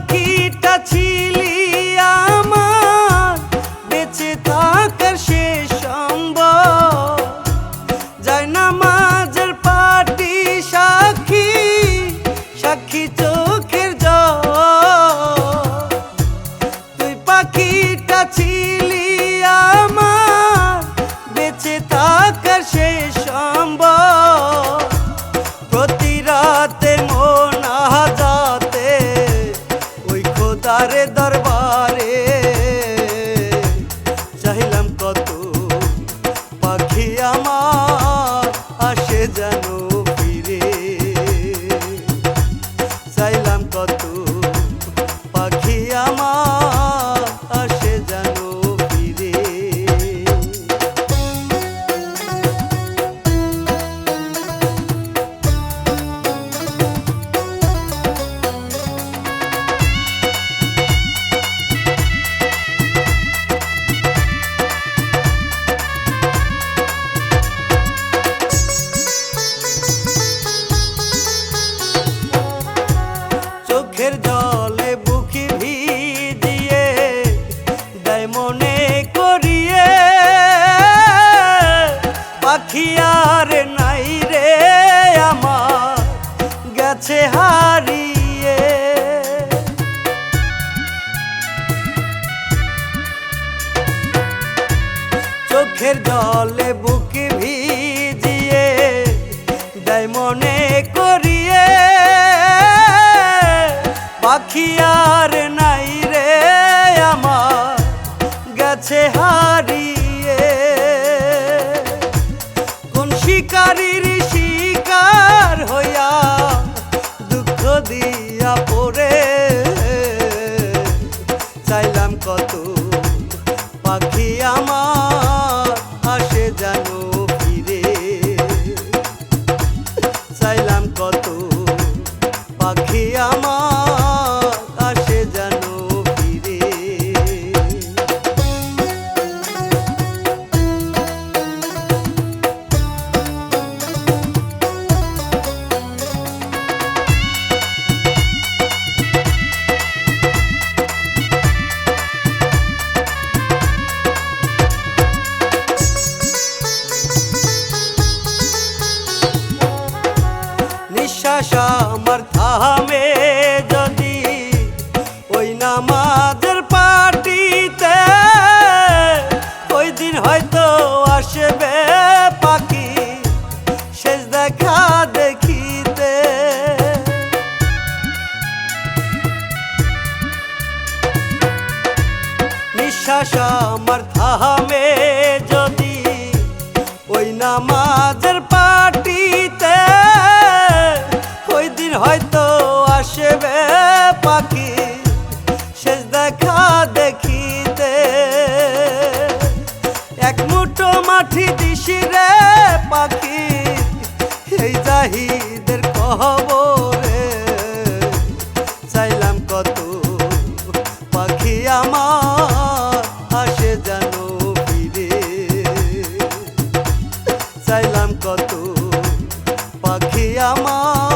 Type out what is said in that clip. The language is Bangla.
aquí. চোখের বুকি করিয়ে শিকারির শিকার হইয়া দুঃখ দিয়া পড়ে। চাইলাম কত পাখি আমার থামে যদি ওই নামাজের পাটিতে ওই দিন হয়তো আসবে পাখি শেষ দেখা দেখিতে নিঃশ্বাস আমার থামে পাখি আমার